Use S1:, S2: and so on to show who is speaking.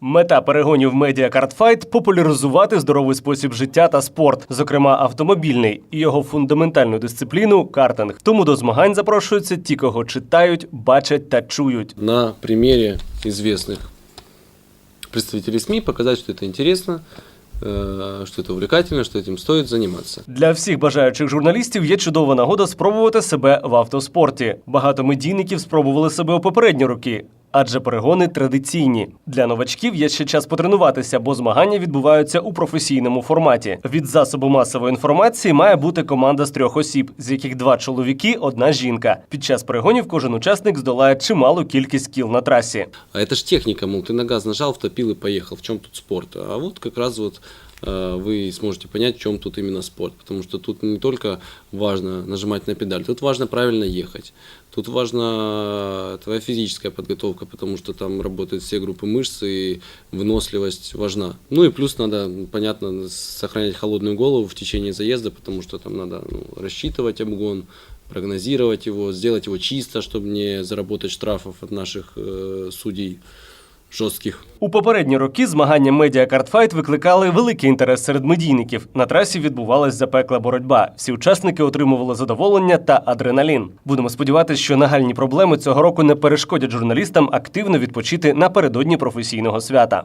S1: Мета перегонів Media Kart Fight – популяризувати здоровий спосіб життя та спорт, зокрема автомобільний, і його фундаментальну дисципліну картинг. Тому до змагань запрошуються ті, кого читають, бачать та чують.
S2: на примере известных представителей СМИ показать, что это интересно, э, что это увлекательно, что этим стоит заниматься.
S1: Для всіх бажаючих журналістів є чудова нагода спробувати себе в автоспорті. Багато медійників спробували себе у попередні роки. Адже перегони традиційні для новачків є ще час потренуватися, бо змагання відбуваються у професійному форматі. Від засобу масової інформації має бути команда з трьох осіб, з яких два чоловіки, одна жінка. Під час перегонів кожен учасник здолає чималу кількість кіл на трасі.
S2: А это ж техника, мол, ты на газ нажал, втопил и поехал. В чем тут спорт? А вот как раз вот э, Вы сможете понять, в чем тут именно спорт. Потому что тут не только важно нажимать на педаль, тут важно правильно ехать. Тут важна твоя физическая подготовка, потому что там работают все группы мышц и выносливость важна. Ну и плюс надо, понятно, сохранять холодную голову в течение заезда, потому что там надо ну, рассчитывать обгон, прогнозировать его, сделать его чисто, чтобы не заработать штрафов от наших э, судей жестких.
S1: У попередні роки змагання медіа картфайт викликали великий інтерес серед медійників. На трасі відбувалась запекла боротьба. Всі учасники отримували задоволення та адреналін. Будемо сподіватися, що нагальні проблеми цього року не перешкодять журналістам активно відпочити напередодні професійного свята.